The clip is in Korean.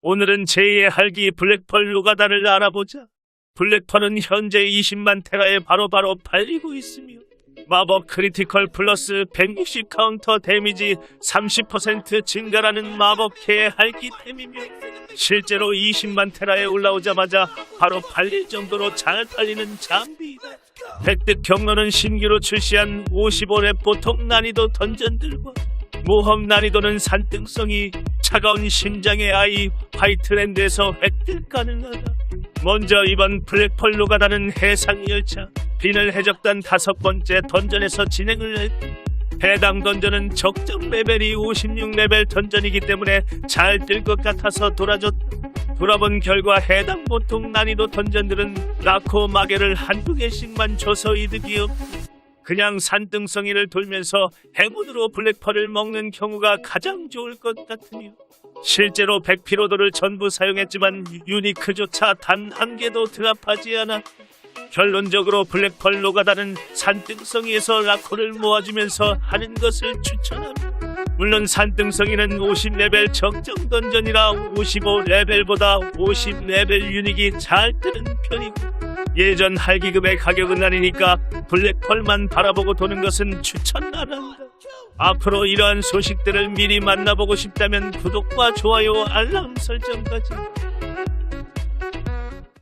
오늘은 제2의 할기 블랙펄 루가다를 알아보자. 블랙펄은 현재 20만 테라에 바로바로 팔리고 있으며 마법 크리티컬 플러스 160 카운터 데미지 30% 증가라는 마법캐의 할기템이며 실제로 20만 테라에 올라오자마자 바로 팔릴 정도로 잘 팔리는 장비이다. 획득 경로는 신규로 출시한 55렙 보통 난이도 던전들과 모험 난이도는 산등성이 차가운 심장의 아이 화이트랜드에서 획득 가능하다. 먼저 이번 블랙펄 루가다는 해상 열차 빈을 해적단 다섯 번째 던전에서 진행을 했다. 해당 던전은 적정 레벨이 56레벨 던전이기 때문에 잘뜰것 같아서 돌아줬다. 돌아본 결과 해당 보통 난이도 던전들은 라코 마개를 한두 개씩만 줘서 이득이 없다. 그냥 산등성이를 돌면서 해문으로 블랙펄을 먹는 경우가 가장 좋을 것 같으며 실제로 100피로도를 전부 사용했지만 유니크조차 단 한 개도 드랍하지 않아 결론적으로 블랙펄 노가다는 산등성이에서 라코를 모아주면서 하는 것을 추천합니다. 물론 산등성이는 50레벨 적정 던전이라 55레벨보다 50레벨 유닉이 잘 뜨는 편이고 예전 할기금의 가격은 아니니까 블랙펄만 바라보고 도는 것은 추천 안 한다. 앞으로 이러한 소식들을 미리 만나보고 싶다면 구독과 좋아요, 알람 설정까지